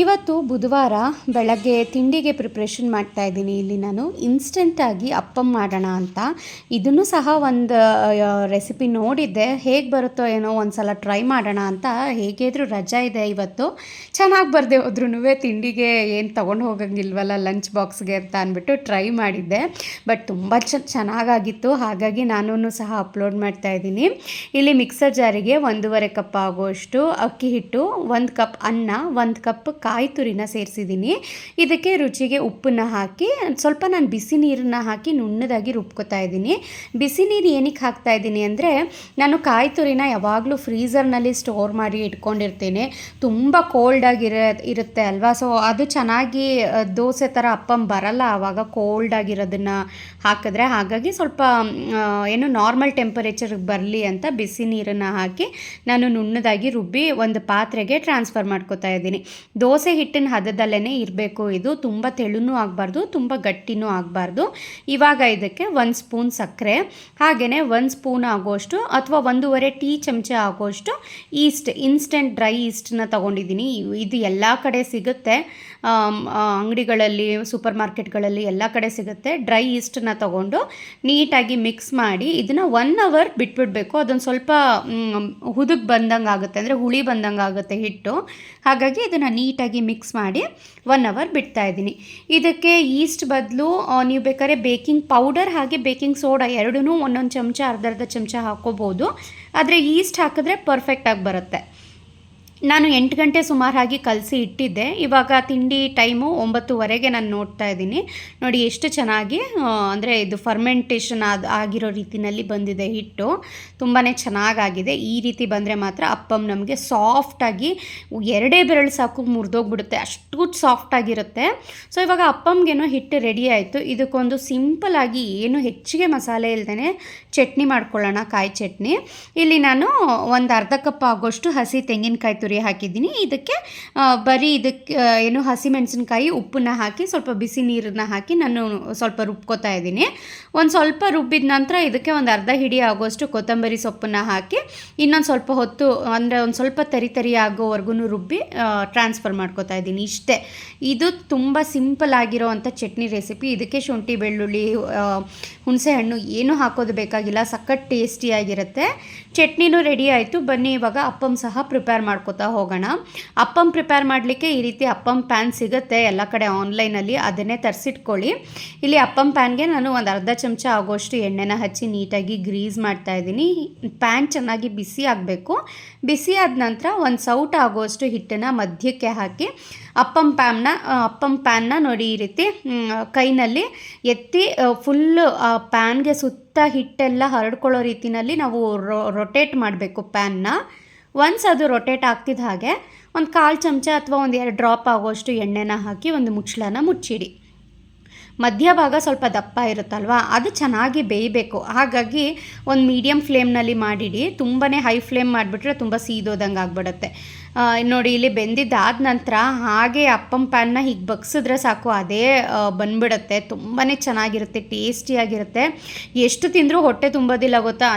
ಇವತ್ತು ಬುಧವಾರ ಬೆಳಗ್ಗೆ ತಿಂಡಿಗೆ ಪ್ರಿಪ್ರೇಷನ್ ಮಾಡ್ತಾ ಇದ್ದೀನಿ. ಇಲ್ಲಿ ನಾನು ಇನ್ಸ್ಟೆಂಟಾಗಿ ಅಪ್ಪಮ್ ಮಾಡೋಣ ಅಂತ. ಇದನ್ನು ಸಹ ಒಂದು ರೆಸಿಪಿ ನೋಡಿದ್ದೆ. ಹೇಗೆ ಬರುತ್ತೋ ಏನೋ ಒಂದು ಸಲ ಟ್ರೈ ಮಾಡೋಣ ಅಂತ. ಹೇಗಿದ್ರು ರಜಾ ಇದೆ ಇವತ್ತು. ಚೆನ್ನಾಗಿ ಬರದೆ ಹೋದ್ರೂ ತಿಂಡಿಗೆ ಏನು ತೊಗೊಂಡು ಹೋಗಂಗಿಲ್ವಲ್ಲ ಲಂಚ್ ಬಾಕ್ಸ್ಗೆ ಅಂತ ಅಂದ್ಬಿಟ್ಟು ಟ್ರೈ ಮಾಡಿದ್ದೆ. ಬಟ್ ತುಂಬ ಚ, ಚೆನ್ನಾಗಾಗಿತ್ತು. ಹಾಗಾಗಿ ನಾನು ಸಹ ಅಪ್ಲೋಡ್ ಮಾಡ್ತಾ ಇದ್ದೀನಿ. ಇಲ್ಲಿ ಮಿಕ್ಸರ್ ಜಾರಿಗೆ ಒಂದೂವರೆ ಕಪ್ ಆಗುವಷ್ಟು ಅಕ್ಕಿ ಹಿಟ್ಟು, ಒಂದು ಕಪ್ ಅನ್ನ, ಒಂದು ಕಪ್ ಕಾಯಿ ತುರಿನ ಸೇರಿಸಿದ್ದೀನಿ. ಇದಕ್ಕೆ ರುಚಿಗೆ ಉಪ್ಪನ್ನು ಹಾಕಿ, ಸ್ವಲ್ಪ ನಾನು ಬಿಸಿ ನೀರನ್ನ ಹಾಕಿ ನುಣ್ಣದಾಗಿ ರುಬ್ಕೋತಾ ಇದ್ದೀನಿ. ಬಿಸಿ ನೀರು ಏನಕ್ಕೆ ಹಾಕ್ತಾ ಇದ್ದೀನಿ ಅಂದರೆ, ನಾನು ಕಾಯಿ ತುರಿನ ಯಾವಾಗಲೂ ಫ್ರೀಝರ್ನಲ್ಲಿ ಸ್ಟೋರ್ ಮಾಡಿ ಇಟ್ಕೊಂಡಿರ್ತೀನಿ. ತುಂಬ ಕೋಲ್ಡಾಗಿರ ಇರುತ್ತೆ ಅಲ್ವಾ? ಸೊ ಅದು ಚೆನ್ನಾಗಿ ದೋಸೆ ಥರ ಅಪ್ಪಂ ಬರಲ್ಲ ಆವಾಗ ಕೋಲ್ಡ್ ಆಗಿರೋದನ್ನು ಹಾಕಿದ್ರೆ. ಹಾಗಾಗಿ ಸ್ವಲ್ಪ ಏನು ನಾರ್ಮಲ್ ಟೆಂಪರೇಚರ್ಗೆ ಬರಲಿ ಅಂತ ಬಿಸಿ ನೀರನ್ನು ಹಾಕಿ ನಾನು ನುಣ್ಣದಾಗಿ ರುಬ್ಬಿ ಒಂದು ಪಾತ್ರೆಗೆ ಟ್ರಾನ್ಸ್ಫರ್ ಮಾಡ್ಕೋತಾ ಇದ್ದೀನಿ. ದೋಸೆ ಹಿಟ್ಟಿನ ಹದದಲ್ಲೇ ಇರಬೇಕು ಇದು. ತುಂಬ ತೆಳುನೂ ಆಗಬಾರ್ದು, ತುಂಬ ಗಟ್ಟಿನೂ ಆಗಬಾರ್ದು. ಇವಾಗ ಇದಕ್ಕೆ ಒಂದು ಸ್ಪೂನ್ ಸಕ್ಕರೆ ಹಾಗೆಯೇ ಒಂದು ಸ್ಪೂನ್ ಆಗೋಷ್ಟು ಅಥವಾ ಒಂದೂವರೆ ಟೀ ಚಮಚ ಆಗೋಷ್ಟು ಈಸ್ಟ್, ಇನ್ಸ್ಟೆಂಟ್ ಡ್ರೈ ಈಸ್ಟನ್ನ ತೊಗೊಂಡಿದ್ದೀನಿ. ಇದು ಎಲ್ಲ ಕಡೆ ಸಿಗುತ್ತೆ. ಅಂಗಡಿಗಳಲ್ಲಿ ಸೂಪರ್ ಮಾರ್ಕೆಟ್ಗಳಲ್ಲಿ ಎಲ್ಲ ಕಡೆ ಸಿಗುತ್ತೆ. ಡ್ರೈ ಈಸ್ಟನ್ನ ತೊಗೊಂಡು ನೀಟಾಗಿ ಮಿಕ್ಸ್ ಮಾಡಿ ಇದನ್ನು ಒನ್ ಅವರ್ ಬಿಟ್ಬಿಡಬೇಕು. ಅದೊಂದು ಸ್ವಲ್ಪ ಹುದುಗ್ ಬಂದಂಗೆ ಆಗುತ್ತೆ. ಅಂದರೆ ಹುಳಿ ಬಂದಂಗೆ ಆಗುತ್ತೆ ಹಿಟ್ಟು. ಹಾಗಾಗಿ ಇದನ್ನು ನೀಟಾಗಿ ಮಿಕ್ಸ್ ಮಾಡಿ ಒನ್ ಅವರ್ ಬಿಡ್ತಾ ಇದ್ದೀನಿ. ಇದಕ್ಕೆ ಈಸ್ಟ್ ಬದಲು ನೀವು ಬೇಕಾದ್ರೆ ಬೇಕಿಂಗ್ ಪೌಡರ್ ಹಾಗೆ ಬೇಕಿಂಗ್ ಸೋಡಾ ಎರಡೂ ಒಂದೊಂದು ಚಮಚ ಅರ್ಧ ಅರ್ಧ ಚಮಚ ಹಾಕ್ಕೋಬೋದು. ಆದರೆ ಈಸ್ಟ್ ಹಾಕಿದ್ರೆ ಪರ್ಫೆಕ್ಟಾಗಿ ಬರುತ್ತೆ. ನಾನು ಎಂಟು ಗಂಟೆ ಸುಮಾರಾಗಿ ಕಲಸಿ ಇಟ್ಟಿದ್ದೆ. ಇವಾಗ ತಿಂಡಿ ಟೈಮು ಒಂಬತ್ತುವರೆಗೆ ನಾನು ನೋಡ್ತಾ ಇದ್ದೀನಿ. ನೋಡಿ ಎಷ್ಟು ಚೆನ್ನಾಗಿ ಅಂದರೆ ಇದು ಫರ್ಮೆಂಟೇಷನ್ ಆದ, ಆಗಿರೋ ರೀತಿಯಲ್ಲಿ ಬಂದಿದೆ ಹಿಟ್ಟು. ತುಂಬಾ ಚೆನ್ನಾಗಾಗಿದೆ. ಈ ರೀತಿ ಬಂದರೆ ಮಾತ್ರ ಅಪ್ಪಮ್ ನಮಗೆ ಸಾಫ್ಟಾಗಿ ಎರಡೇ ಬೆರಳು ಸಾಕು ಮುರಿದೋಗ್ಬಿಡುತ್ತೆ. ಅಷ್ಟು ಸಾಫ್ಟಾಗಿರುತ್ತೆ ಸೊ ಇವಾಗ ಅಪ್ಪಮ್ಗೇನೋ ಹಿಟ್ಟು ರೆಡಿ ಆಯಿತು. ಇದಕ್ಕೊಂದು ಸಿಂಪಲ್ ಆಗಿ ಏನು ಹೆಚ್ಚಿಗೆ ಮಸಾಲೆ ಇಲ್ದೇ ಚಟ್ನಿ ಮಾಡ್ಕೊಳ್ಳೋಣ ಕಾಯಿ ಚಟ್ನಿ. ಇಲ್ಲಿ ನಾನು ಒಂದು ಅರ್ಧ ಕಪ್ ಆಗೋಷ್ಟು ಹಸಿ ತೆಂಗಿನಕಾಯಿ ತುರಿ ಹಾಕಿದ್ದೀನಿ. ಇದಕ್ಕೆ ಬರೀ ಇದಕ್ಕೆ ಏನು ಹಸಿಮೆಣಸಿನ್ಕಾಯಿ ಉಪ್ಪನ್ನ ಹಾಕಿ, ಸ್ವಲ್ಪ ಬಿಸಿ ನೀರನ್ನ ಹಾಕಿ ನಾನು ಸ್ವಲ್ಪ ರುಬ್ಕೋತಾ ಇದ್ದೀನಿ. ಒಂದು ಸ್ವಲ್ಪ ರುಬ್ಬಿದ ನಂತರ ಇದಕ್ಕೆ ಒಂದು ಅರ್ಧ ಹಿಡಿ ಆಗೋಷ್ಟು ಕೊತ್ತಂಬರಿ ಸೊಪ್ಪನ್ನ ಹಾಕಿ, ಇನ್ನೊಂದು ಸ್ವಲ್ಪ ಹೊತ್ತು, ಅಂದರೆ ಒಂದು ಸ್ವಲ್ಪ ತರಿ ತರಿ ಆಗೋವರೆಗೂ ರುಬ್ಬಿ ಟ್ರಾನ್ಸ್ಫರ್ ಮಾಡ್ಕೋತಾ ಇದ್ದೀನಿ. ಇಷ್ಟೇ. ಇದು ತುಂಬ ಸಿಂಪಲ್ ಆಗಿರೋ ಅಂಥ ಚಟ್ನಿ ರೆಸಿಪಿ ಇದಕ್ಕೆ ಶುಂಠಿ, ಬೆಳ್ಳುಳ್ಳಿ ಹುಣಸೆ ಹಣ್ಣು ಏನೂ ಹಾಕೋದು ಬೇಕಾಗಿಲ್ಲ. ಸಖತ್ ಟೇಸ್ಟಿಯಾಗಿರುತ್ತೆ ಚಟ್ನಿನೂ ರೆಡಿ ಆಯಿತು. ಬನ್ನಿ, ಇವಾಗ ಅಪ್ಪಮ್ ಸಹ ಪ್ರಿಪೇರ್ ಮಾಡ್ಕೋತಾ ಹೋಗೋಣ. ಅಪ್ಪಂ ಪ್ರಿಪೇರ್ ಮಾಡಲಿಕ್ಕೆ ಈ ರೀತಿ ಅಪ್ಪಂ ಪ್ಯಾನ್ ಸಿಗುತ್ತೆ ಎಲ್ಲ ಕಡೆ ಆನ್ಲೈನಲ್ಲಿ ಅದನ್ನೇ ತರಿಸಿಟ್ಕೊಳ್ಳಿ. ಇಲ್ಲಿ ಅಪ್ಪಂ ಪ್ಯಾನ್ಗೆ ನಾನು ಒಂದು ಅರ್ಧ ಚಮಚ ಆಗೋಷ್ಟು ಎಣ್ಣೆನ ಹಚ್ಚಿ ನೀಟಾಗಿ ಗ್ರೀಸ್ ಮಾಡ್ತಾ ಇದ್ದೀನಿ. ಪ್ಯಾನ್ ಚೆನ್ನಾಗಿ ಬಿಸಿ ಆಗಬೇಕು. ಬಿಸಿ ಆದ ನಂತರ ಒಂದು ಸೌಟ್ ಆಗೋಷ್ಟು ಹಿಟ್ಟನ್ನು ಮಧ್ಯಕ್ಕೆ ಹಾಕಿ ಅಪ್ಪಂ ಪ್ಯಾನ್ನ ಅಪ್ಪಂ ಪ್ಯಾನ್ನ ನೋಡಿ ಈ ರೀತಿ ಕೈನಲ್ಲಿ ಎತ್ತಿ ಫುಲ್ಲು ಪ್ಯಾನ್ಗೆ ಸುತ್ತ ಹಿಟ್ಟೆಲ್ಲ ಹರಡ್ಕೊಳ್ಳೋ ರೀತಿನಲ್ಲಿ ನಾವು ರೊಟೇಟ್ ಮಾಡಬೇಕು ಪ್ಯಾನ್ನ ಒನ್ಸ್ ಅದು ರೊಟೇಟ್ ಆಗ್ತಿದ್ದ ಹಾಗೆ, ಒಂದು ಕಾಲು ಚಮಚ ಅಥವಾ ಒಂದು ಎರಡು ಡ್ರಾಪ್ ಆಗೋಷ್ಟು ಎಣ್ಣೆನ ಹಾಕಿ ಒಂದು ಮುಚ್ಚಳನ ಮುಚ್ಚಿಡಿ. ಮಧ್ಯಭಾಗ ಸ್ವಲ್ಪ ದಪ್ಪ ಇರುತ್ತಲ್ವಾ, ಅದು ಚೆನ್ನಾಗಿ ಬೇಯಬೇಕು. ಹಾಗಾಗಿ ಒಂದು ಮೀಡಿಯಮ್ ಫ್ಲೇಮ್ನಲ್ಲಿ ಮಾಡಿಡಿ ತುಂಬಾ ಹೈ ಫ್ಲೇಮ್ ಮಾಡಿಬಿಟ್ರೆ ತುಂಬ ಸೀದೋದಂಗೆ ಆಗ್ಬಿಡುತ್ತೆ. ನೋಡಿ ಇಲ್ಲಿ ಬೆಂದಿದ್ದಾದ ನಂತರ ಹಾಗೆ ಅಪ್ಪಂ ಪ್ಯಾನ್ನ ಹೀಗೆ ಬಗ್ಸಿದ್ರೆ ಸಾಕು, ಅದೇ ಬಂದ್ಬಿಡುತ್ತೆ. ತುಂಬಾ ಚೆನ್ನಾಗಿರುತ್ತೆ ಟೇಸ್ಟಿಯಾಗಿರುತ್ತೆ ಎಷ್ಟು ತಿಂದರೂ ಹೊಟ್ಟೆ ತುಂಬೋದಿಲ್ಲ ಗೊತ್ತಾ?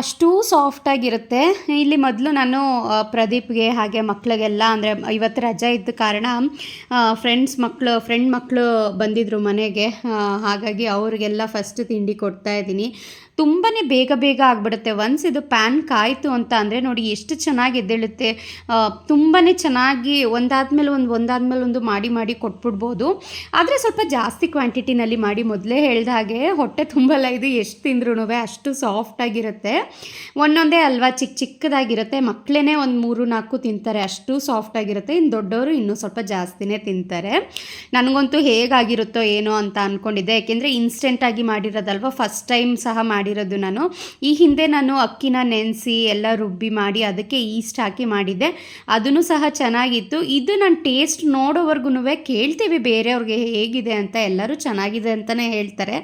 ಅಷ್ಟು ಸಾಫ್ಟಾಗಿರುತ್ತೆ ಇಲ್ಲಿ ಮೊದಲು ನಾನು ಪ್ರದೀಪ್ಗೆ ಹಾಗೆ ಮಕ್ಕಳಿಗೆಲ್ಲ ಅಂದರೆ ಇವತ್ತು ರಜೆ ಇದ್ದ ಕಾರಣ ಫ್ರೆಂಡ್ಸ್ ಮಕ್ಕಳು ಫ್ರೆಂಡ್ ಮಕ್ಕಳು ಬಂದಿದ್ದರು ಮನೆಗೆ. ಹಾಗಾಗಿ ಅವ್ರಿಗೆಲ್ಲ ಫಸ್ಟ್ ತಿಂಡಿ ಕೊಡ್ತಾ ಇದ್ದೀನಿ. ತುಂಬಾ ಬೇಗ ಬೇಗ ಆಗಿಬಿಡುತ್ತೆ. ಒನ್ಸ್ ಇದು ಪ್ಯಾನ್ ಕಾಯಿತು ಅಂತ ಅಂದರೆ ನೋಡಿ ಎಷ್ಟು ಚೆನ್ನಾಗಿ ಎದ್ದೇಳುತ್ತೆ. ತುಂಬಾ ಚೆನ್ನಾಗಿ ಒಂದಾದ್ಮೇಲೆ ಒಂದು ಒಂದಾದ್ಮೇಲೆ ಒಂದು ಮಾಡಿ ಮಾಡಿ ಕೊಟ್ಬಿಡ್ಬೋದು. ಆದರೆ ಸ್ವಲ್ಪ ಜಾಸ್ತಿ ಕ್ವಾಂಟಿಟಿನಲ್ಲಿ ಮಾಡಿ ಮೊದಲೇ ಹೇಳ್ದ ಹಾಗೆ ಹೊಟ್ಟೆ ತುಂಬಲ್ಲ. ಇದು ಎಷ್ಟು ತಿಂದ್ರೂ ಅಷ್ಟು ಸಾಫ್ಟಾಗಿರುತ್ತೆ ಒಂದೊಂದೇ ಅಲ್ವಾ ಚಿಕ್ಕ ಚಿಕ್ಕದಾಗಿರುತ್ತೆ. ಮಕ್ಕಳೇ ಒಂದು ಮೂರು ನಾಲ್ಕು ತಿಂತಾರೆ. ಅಷ್ಟು ಸಾಫ್ಟಾಗಿರುತ್ತೆ ಇನ್ನು ದೊಡ್ಡವರು ಇನ್ನೂ ಸ್ವಲ್ಪ ಜಾಸ್ತಿನೇ ತಿಂತಾರೆ. ನನಗಂತೂ ಹೇಗಾಗಿರುತ್ತೋ ಏನೋ ಅಂತ ಅಂದ್ಕೊಂಡಿದ್ದೆ ಯಾಕೆಂದರೆ ಇನ್ಸ್ಟೆಂಟಾಗಿ ಮಾಡಿರೋದಲ್ವ? ಫಸ್ಟ್ ಟೈಮ್ ಸಹ ಮಾಡಿರೋದು ನಾನು. ಈ ಹಿಂದೆ ನಾನು ಅಕ್ಕಿನ ನೆನೆಸಿ ಎಲ್ಲ ರುಬ್ಬಿ ಮಾಡಿ ಅದಕ್ಕೆ ಈಸ್ಟ್ ಹಾಕಿ ಮಾಡಿದ್ದೆ. ಅದನ್ನು ಸಹ ಚೆನ್ನಾಗಿತ್ತು. ಇದು ನಾನು ಟೇಸ್ಟ್ ನೋಡೋವರೆಗೂ ಕೇಳ್ತೀವಿ ಬೇರೆಯವ್ರಿಗೆ ಹೇಗಿದೆ ಅಂತ ಎಲ್ಲರೂ ಚೆನ್ನಾಗಿದೆ ಅಂತಲೇ ಹೇಳ್ತಾರೆ.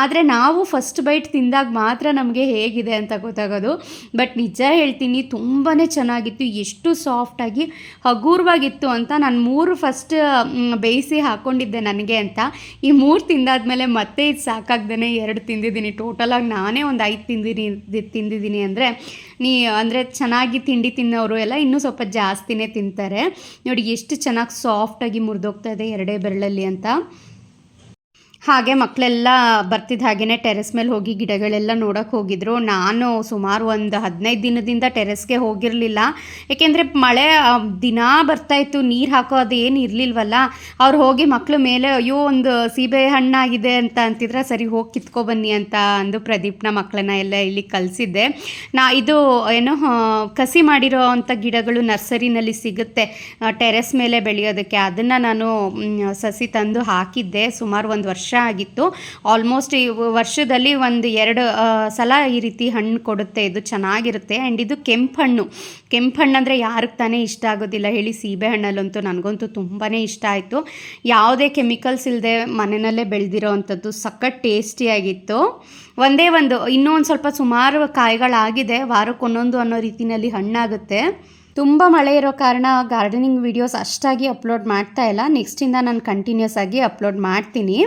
ಆದರೆ ನಾವು ಫಸ್ಟ್ ಬೈಟ್ ತಿಂದಾಗ ಮಾತ್ರ ನಮಗೆ ಹೇಗಿದೆ ಅಂತ ಗೊತ್ತಾಗೋದು. ಬಟ್ ನಿಜ ಹೇಳ್ತೀನಿ ತುಂಬಾ ಚೆನ್ನಾಗಿತ್ತು. ಎಷ್ಟು ಸಾಫ್ಟಾಗಿ ಹಗುರವಾಗಿತ್ತು ಅಂತ ನಾನು ಮೂರು ಫಸ್ಟ್ ಬೇಯಿಸಿ ಹಾಕ್ಕೊಂಡಿದ್ದೆ ನನಗೆ ಅಂತ. ಈ ಮೂರು ತಿಂದಾದ್ಮೇಲೆ ಮತ್ತೆ ಇದು ಸಾಕಾಗ್ದೇ ಎರಡು ತಿಂದಿದ್ದೀನಿ. ಟೋಟಲಾಗಿ ನಾನೇ ಒಂದು ಐದು ತಿಂದಿನಿ ತಿಂದಿದ್ದೀನಿ ಅಂದರೆ, ನೀ ಅಂದರೆ ಚೆನ್ನಾಗಿ ತಿಂಡಿ ತಿನ್ನೋರು ಎಲ್ಲ ಇನ್ನೂ ಸ್ವಲ್ಪ ಜಾಸ್ತಿನೇ ತಿಂತಾರೆ. ನೋಡಿ ಎಷ್ಟು ಚೆನ್ನಾಗಿ ಸಾಫ್ಟಾಗಿ ಮುರಿದೋಗ್ತಾ ಇದೆ ಎರಡೇ ಬೆರಳಲ್ಲಿ ಅಂತ. ಹಾಗೆ ಮಕ್ಕಳೆಲ್ಲ ಬರ್ತಿದ್ದ ಹಾಗೆಯೇ ಟೆರೆಸ್ ಮೇಲೆ ಹೋಗಿ ಗಿಡಗಳೆಲ್ಲ ನೋಡೋಕೆ ಹೋಗಿದ್ರು. ನಾನು ಸುಮಾರು ಒಂದು ಹದಿನೈದು ದಿನದಿಂದ ಟೆರೆಸ್ಗೆ ಹೋಗಿರಲಿಲ್ಲ. ಏಕೆಂದರೆ ಮಳೆ ದಿನಾ ಬರ್ತಾ ಬರ್ತಾಯಿತ್ತು ನೀರು ಹಾಕೋ ಅದು ಏನು ಇರಲಿಲ್ವಲ್ಲ. ಅವ್ರು ಹೋಗಿ ಮಕ್ಕಳು ಮೇಲೆ, ಅಯ್ಯೋ, ಒಂದು ಸೀಬೆ ಹಣ್ಣಾಗಿದೆ ಅಂತ ಅಂತಿದ್ರೆ, ಸರಿ ಹೋಗಿ ಕಿತ್ಕೊ ಬನ್ನಿ ಅಂತ ಅಂದು ಪ್ರದೀಪ್ನ ಮಕ್ಕಳನ್ನ ಎಲ್ಲ ಇಲ್ಲಿ ಕಲಿಸಿದ್ದೆ ನಾ, ಇದು, ಏನು ಕಸಿ ಮಾಡಿರೋ ಅಂಥ ಗಿಡಗಳು ನರ್ಸರಿನಲ್ಲಿ ಸಿಗುತ್ತೆ. ಟೆರೆಸ್ ಮೇಲೆ ಬೆಳೆಯೋದಕ್ಕೆ. ಅದನ್ನು ನಾನು ಸಸಿ ತಂದು ಹಾಕಿದ್ದೆ ಸುಮಾರು ಒಂದು ವರ್ಷ ಆಗಿತ್ತು. ಆಲ್ಮೋಸ್ಟ್ ಈ ವರ್ಷದಲ್ಲಿ ಒಂದು ಎರಡು ಸಲ ಈ ರೀತಿ ಹಣ್ಣು ಕೊಡುತ್ತೆ. ಇದು ಚೆನ್ನಾಗಿರುತ್ತೆ. ಆ್ಯಂಡ್ ಇದು ಕೆಂಪು ಹಣ್ಣು ಕೆಂಪು ಹಣ್ಣು ಅಂದರೆ ಯಾರಿಗೆ ತಾನೇ ಇಷ್ಟ ಆಗೋದಿಲ್ಲ. ಹೇಳಿ ಸೀಬೆ ಹಣ್ಣಲ್ಲಂತೂ ನನಗಂತೂ ತುಂಬಾ ಇಷ್ಟ ಆಯಿತು. ಯಾವುದೇ ಕೆಮಿಕಲ್ಸ್ ಇಲ್ಲದೆ ಮನೆಯಲ್ಲೇ ಬೆಳೆದಿರೋ ಅಂಥದ್ದು ಸಖತ್ ಟೇಸ್ಟಿಯಾಗಿತ್ತು ಒಂದೇ ಒಂದು, ಇನ್ನೂ ಒಂದು ಸ್ವಲ್ಪ ಸುಮಾರು ಕಾಯಿಗಳಾಗಿದೆ. ವಾರಕ್ಕೊಂದೊಂದು ಅನ್ನೋ ರೀತಿಯಲ್ಲಿ ಹಣ್ಣಾಗುತ್ತೆ. ತುಂಬ ಮಳೆ ಇರೋ ಕಾರಣ ಗಾರ್ಡನಿಂಗ್ ವಿಡಿಯೋಸ್ ಅಷ್ಟಾಗಿ ಅಪ್ಲೋಡ್ ಮಾಡ್ತಾ ಇಲ್ಲ. ನೆಕ್ಸ್ಟಿಂದ ನಾನು ಕಂಟಿನ್ಯೂಸ್ ಆಗಿ ಅಪ್ಲೋಡ್ ಮಾಡ್ತೀನಿ.